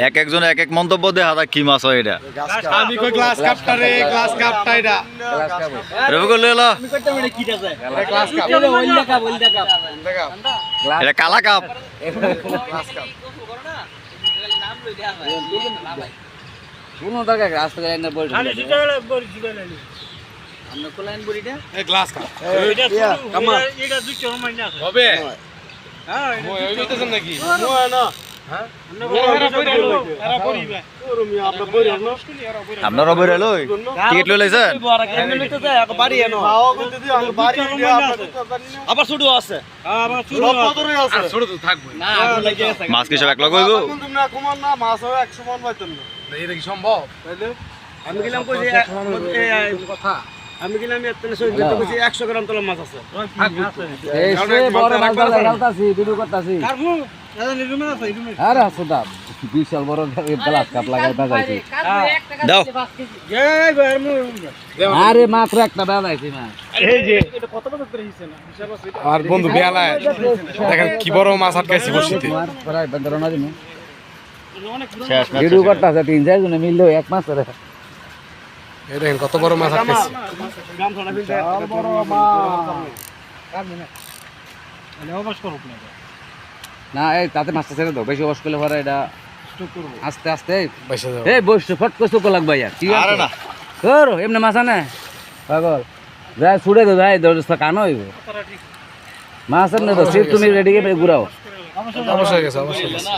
এক একজন এক এক মন্তব্য দেয় হাতা কি মাছ হয় এটা। আমি কই গ্লাস কাপটা রে গ্লাস কাপটা এটা এলো গ্লাস কাপ এটা কালা কাপ কোনো দরকার থেকে লাইনের বড়ি এই গ্লাস কাপ হবে মই ওই কইতেছেন নাকি? আপনার রবি এলো টিকিট লই লাইছেন? আবার ছোট আছে। ছোট তো মাছ কি সব এক লগ হইব এটা কি সম্ভব? আমি গেলাম কথা। আমি কইছি একশো গ্রাম তোলা মাছ আছে। এই সে বড় মাছ ধরে গালতাছি ভিডিও করতাছি। আরে হাসুদা বিশাল বড় গ্লাস কাপ লাগাই বাজাইছি। দাও। আরে মাত্র একটা বাজাইছি না? আর বন্ধু বেলায় দেখেন কি বড় মাছ আটকাইছি বসিতে। ভিডিও করতাছে তিন চার জনে মিললো এক মাস ধরে। এই দেখেন কত বড় মাছ আটকাইছি না এই তাতে মাছটা ছেড়ে দাও বেশি অবশ করলে পরে এটা আস্তে আস্তে এই বসছে ফট করে চোখ লাগবে ইয়ার ঠিক আছে? না। এমনি মাছ আনে। পাগল। যাই ছুড়ে দে যাই দরজা কানো হইব। মাছ আনে তো সিট তুমি রেডি করে ঘুরাও। অবশ্যই গেছে অবশ্যই গেছে।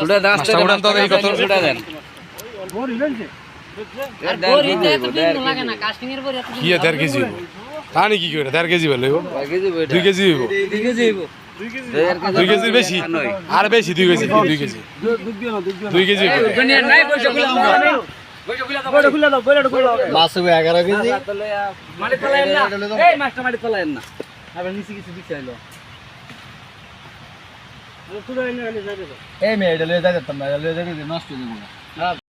ছুড়ে দাস মাছটা উড়ান তো দেখি কত- ছুড়ে দেন। কি দেড় কেজি? তানি কি করে দেড় কেজি বলে দুই কেজি হইব? দুই কেজির বেশি? আর বেশি দুই কেজি দুই কেজি। দুই কেজি হইব। মাছ হবে এগারো কেজি। মাছটা মাটি তোলায়েন না। আবার নিচে কিছু দিচ্ছে আইলো এই মেয়ে এটা লয়ে যাইতাম না লয়ে যাইতে নষ্ট হয়ে যাবে।